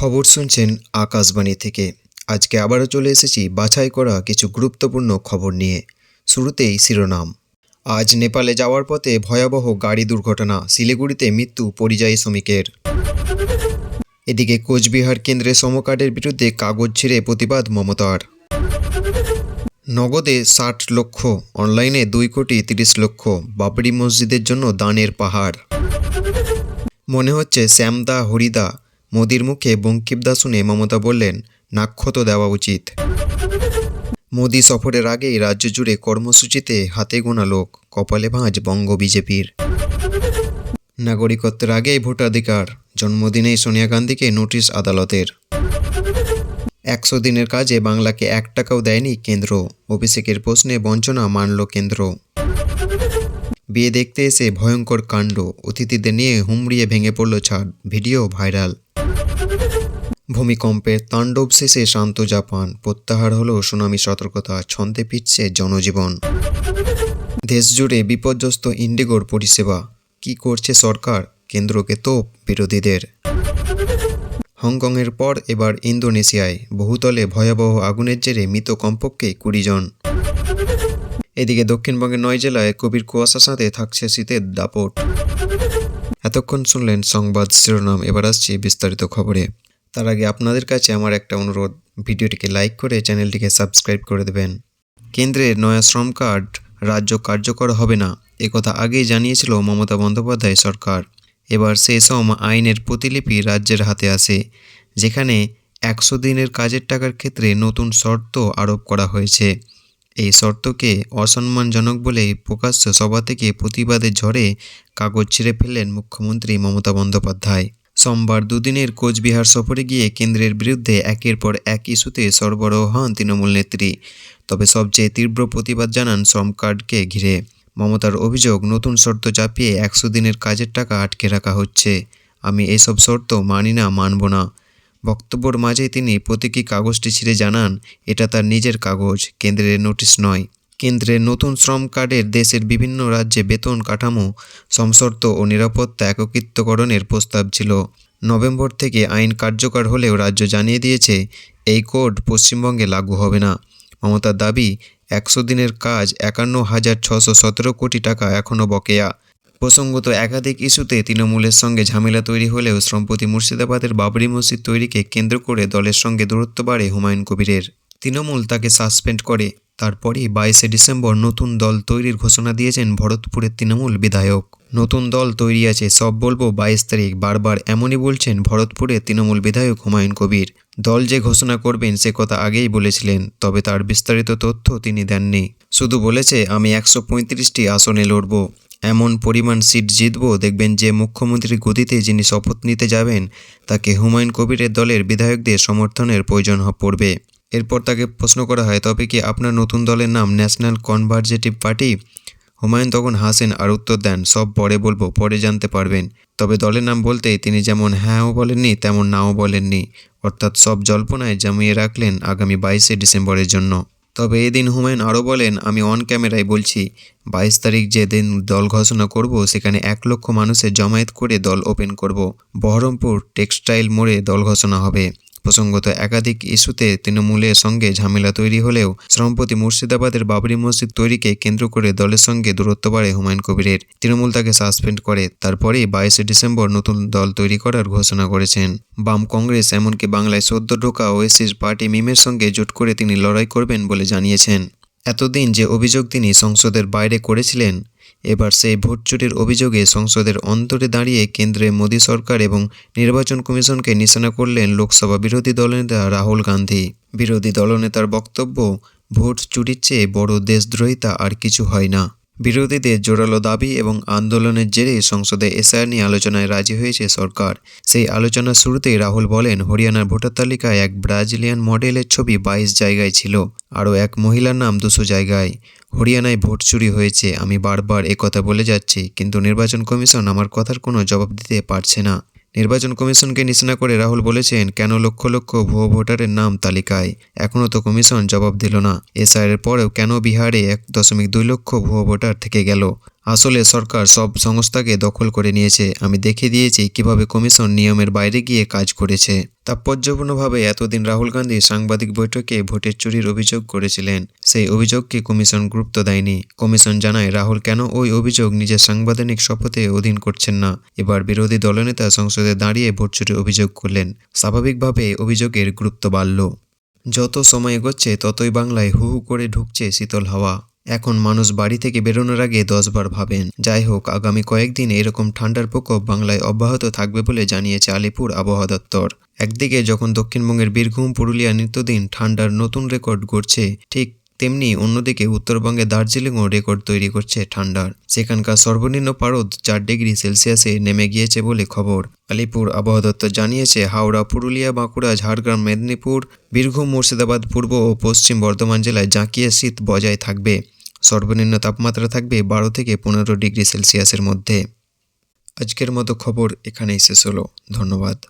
খবর শুনছেন আকাশবাণী থেকে। আজকে আবারও চলে এসেছি বাছাই করা কিছু গুরুত্বপূর্ণ খবর নিয়ে। শুরুতেই শিরোনাম। আজ নেপালে যাওয়ার পথে ভয়াবহ গাড়ি দুর্ঘটনা, শিলিগুড়িতে মৃত্যু পরিযায়ী শ্রমিকের। এদিকে কোচবিহার কেন্দ্রে সমকার্ডের বিরুদ্ধে কাগজ ছিঁড়ে প্রতিবাদ মমতার। নগদে ষাট লক্ষ, অনলাইনে দুই কোটি তিরিশ লক্ষ, বাবরি মসজিদের জন্য দানের পাহাড়। মনে হচ্ছে শ্যামদা হরিদা মোদির মুখে বঙ্কিমদা শুনে মমতা বললেন, নাক্ষত দেওয়া উচিত। মোদি সফরের আগেই রাজ্য জুড়ে কর্মসূচিতে হাতে গোনা লোক, কপালে ভাঁজ বঙ্গ বিজেপির। নাগরিকত্বের আগেই ভোটাধিকার, জন্মদিনেই সোনিয়া গান্ধীকে নোটিশ আদালতের। একশো দিনের কাজে বাংলাকে এক টাকাও দেয়নি কেন্দ্র, অভিষেকের প্রশ্নে বঞ্চনা মানল কেন্দ্র। বিয়ে দেখতে এসে ভয়ঙ্কর কাণ্ড, অতিথিদের নিয়ে হুমড়িয়ে ভেঙে পড়ল ছাদ, ভিডিও ভাইরাল। ভূমিকম্পের তাণ্ডব শেষে শান্ত জাপান। প্রত্যাহার হলো সুনামি সতর্কতা, ছন্দে পিটছে জনজীবন। দেশজুড়ে বিপর্যস্ত ইন্ডিগোর পরিষেবা। কি করছে সরকার? কেন্দ্রকে তোপ বিরোধীদের। হংকংয়ের পর এবার ইন্দোনেশিয়ায়। বহুতলে ভয়াবহ আগুনের জেরে মৃত কমপক্ষে কুড়ি জন। এদিকে দক্ষিণবঙ্গের নয় জেলায় কবির কুয়াশার সাথে থাকছে শীতের দাপট। এতক্ষণ শুনলেন সংবাদ শিরোনাম। এবার আসছি বিস্তারিত খবরে। তার আগে আপনাদের কাছে আমার একটা অনুরোধ, ভিডিওটিকে লাইক করে চ্যানেলটিকে সাবস্ক্রাইব করে দেবেন। কেন্দ্রের নয়া শ্রম কার্ড, রাজ্য কার্যকর হবে না একথা আগেই জানিয়েছিল মমতা বন্দ্যোপাধ্যায় সরকার। এবার সেই সম আইনের প্রতিলিপি রাজ্যের হাতে আসে যেখানে একশো দিনের কাজের টাকার ক্ষেত্রে নতুন শর্ত আরোপ করা হয়েছে। এই শর্তকে অসম্মানজনক বলে প্রকাশ্য সভা থেকে প্রতিবাদের ঝড়ে কাগজ ছিঁড়ে ফেললেন মুখ্যমন্ত্রী মমতা বন্দ্যোপাধ্যায়। সোমবার দুদিনের কোচবিহার সফরে গিয়ে কেন্দ্রের বিরুদ্ধে একের পর এক ইস্যুতে সরবরাহ হন তৃণমূল নেত্রী। তবে সবচেয়ে তীব্র প্রতিবাদ জানান শ্রম কার্ডকে ঘিরে। মমতার অভিযোগ, নতুন শর্ত চাপিয়ে একশো দিনের কাজের টাকা আটকে রাখা হচ্ছে। আমি এসব শর্ত মানি না, মানব না। বক্তব্যর মাঝে তিনি প্রতীকী কাগজটি ছিঁড়ে জানান, এটা তার নিজের কাগজ, কেন্দ্রের নোটিশ নয়। কেন্দ্রের নতুন শ্রম কার্ডের দেশের বিভিন্ন রাজ্যে বেতন কাঠামো সমশর্ত ও নিরাপত্তা একত্রিতকরণের প্রস্তাব ছিল। নভেম্বর থেকে আইন কার্যকর হলেও রাজ্য জানিয়ে দিয়েছে, এই কোড পশ্চিমবঙ্গে লাগু হবে না। মমতার দাবি, একশো দিনের কাজ একান্ন হাজার ছশো সতেরো কোটি টাকা এখনও বকেয়া। প্রসঙ্গত একাধিক ইস্যুতে তৃণমূলের সঙ্গে ঝামেলা তৈরি হলেও সম্প্রতি মুর্শিদাবাদের বাবরি মসজিদ তৈরিকে কেন্দ্র করে দলের সঙ্গে দূরত্ব বাড়ে হুমায়ুন কবিরের। তৃণমূল তাকে সাসপেন্ড করে। তারপরই বাইশে ডিসেম্বর নতুন দল তৈরির ঘোষণা দিয়েছেন ভরতপুরের তৃণমূল বিধায়ক। নতুন দল তৈরি আছে, সব বলব বাইশ তারিখ, বারবার এমনই বলছেন ভরতপুরের তৃণমূল বিধায়ক হুমায়ুন কবির। দল যে ঘোষণা করবেন সে কথা আগেই বলেছিলেন, তবে তার বিস্তারিত তথ্য তিনি দেননি। শুধু বলেছে, আমি একশো পঁয়ত্রিশটি আসনে লড়ব। এমন পরিমাণ সিট জিতব, দেখবেন যে মুখ্যমন্ত্রী গদিতে যিনি শপথ নিতে যাবেন, তাকে হুমায়ুন কবিরের দলের বিধায়কদের সমর্থনের প্রয়োজন পড়বে। এরপর তাকে প্রশ্ন করা হয়, তবে কি আপনার নতুন দলের নাম ন্যাশনাল কনভার্জেটিভ পার্টি? হুমায়ুন তখন হাসেন আর উত্তর দেন, সব পরে বলব, পরে জানতে পারবেন। তবে দলের নাম বলতেই তিনি যেমন হ্যাঁও বলেননি, তেমন নাও বলেননি। অর্থাৎ সব জল্পনায় জামিয়ে রাখলেন আগামী বাইশে ডিসেম্বরের জন্য। তবে এদিন হুমায়ুন আরও বলেন, আমি অন ক্যামেরায় বলছি, বাইশ তারিখ যে দিন দল ঘোষণা করব, সেখানে এক লক্ষ মানুষের জমায়েত করে দল ওপেন করব। বহরমপুর টেক্সটাইল মোড়ে দল ঘোষণা হবে। প্রসঙ্গত একাধিক ইস্যুতে তৃণমূলের সঙ্গে ঝামেলা তৈরি হলেও সম্প্রতি মুর্শিদাবাদের বাবরি মসজিদ তৈরিকে কেন্দ্র করে দলের সঙ্গে দূরত্ব বাড়ে হুমায়ুন কবিরের। তৃণমূল তাকে সাসপেন্ড করে। তারপরেই বাইশে ডিসেম্বর নতুন দল তৈরি করার ঘোষণা করেছেন। বাম কংগ্রেস, এমনকি বাংলায় সদ্য ঢোকা ওয়েসিস পার্টি মিমের সঙ্গে জোট করে তিনি লড়াই করবেন বলে জানিয়েছেন। এতদিন যে অভিযোগ তিনি সংসদের বাইরে করেছিলেন এবার সেই ভোট চুরির অভিযোগে সংসদের অন্তরে দাঁড়িয়ে কেন্দ্রে মোদী সরকার এবং নির্বাচন কমিশনকে নিশানা করলেন লোকসভা বিরোধী দলনেতা রাহুল গান্ধী। বিরোধী দলনেতার বক্তব্য, ভোট চুরির চেয়ে বড় দেশদ্রোহিতা আর কিছু হয় না। বিরোধীদের জোরালো দাবি এবং আন্দোলনের জেরে সংসদে এসআর নিয়ে আলোচনায় রাজি হয়েছে সরকার। সেই আলোচনার শুরুতেই রাহুল বলেন, হরিয়ানার ভোটার তালিকায় এক ব্রাজিলিয়ান মডেলের ছবি বাইশ জায়গায় ছিল, আরও এক মহিলার নাম দুশো জায়গায়। হরিয়ানায় ভোট চুরি হয়েছে, আমি বারবার কথা বলে যাচ্ছি, কিন্তু নির্বাচন কমিশন আমার কথার কোনো জবাব দিতে পারছে না। নির্বাচন কমিশনকে নিশানা করে রাহুল বলেছেন, কেন লক্ষ লক্ষ ভুয়ো ভোটারের নাম তালিকায়? এখনও তো কমিশন জবাব দিল না। এসআইয়ের পরেও কেন বিহারে এক দশমিক দুই লক্ষ ভুয়ো ভোটার থেকে গেল? আসলে সরকার সব সংস্থাকে দখল করে নিয়েছে। আমি দেখে দিয়েছি কীভাবে কমিশন নিয়মের বাইরে গিয়ে কাজ করেছে। তাৎপর্যপূর্ণভাবে এতদিন রাহুল গান্ধী সাংবাদিক বৈঠকে ভোটের চুরির অভিযোগ করেছিলেন। সেই অভিযোগকে কমিশন গুরুত্ব দেয়নি। কমিশন জানায়, রাহুল, কেন ওই অভিযোগ নিজের সাংবিধানিক শপথে অধীন করছেন না? এবার বিরোধী দলনেতা সংসদে দাঁড়িয়ে ভোট চুরির অভিযোগ করলেন। স্বাভাবিকভাবে অভিযোগের গুরুত্ব বাড়ল। যত সময় এগোচ্ছে, ততই বাংলায় হু হু করে ঢুকছে শীতল হাওয়া। এখন মানুষ বাড়ি থেকে বেরোনোর আগে দশবার ভাবেন। যাই হোক, আগামী কয়েকদিন এরকম ঠান্ডার প্রকোপ বাংলায় অব্যাহত থাকবে বলে জানিয়েছে আলিপুর আবহাওয়া দপ্তর। একদিকে যখন দক্ষিণবঙ্গের বীরভূম পুরুলিয়া নিত্যদিন ঠান্ডার নতুন রেকর্ড গড়ছে, ঠিক তেমনি অন্যদিকে উত্তরবঙ্গে দার্জিলিংও রেকর্ড তৈরি করছে ঠান্ডার। সেখানকার সর্বনিম্ন পারদ চার ডিগ্রি সেলসিয়াসে নেমে গিয়েছে বলে খবর। আলিপুর আবহাওয়া দপ্তর জানিয়েছে, হাওড়া, পুরুলিয়া, বাঁকুড়া, ঝাড়গ্রাম, মেদিনীপুর, বীরভূম, মুর্শিদাবাদ, পূর্ব ও পশ্চিম বর্ধমান জেলায় জাঁকিয়ে শীত বজায় থাকবে। সর্বনিম্ন তাপমাত্রা থাকবে বারো থেকে পনেরো ডিগ্রি সেলসিয়াসের মধ্যে। আজকের মতো খবর এখানেই শেষ হলো। ধন্যবাদ।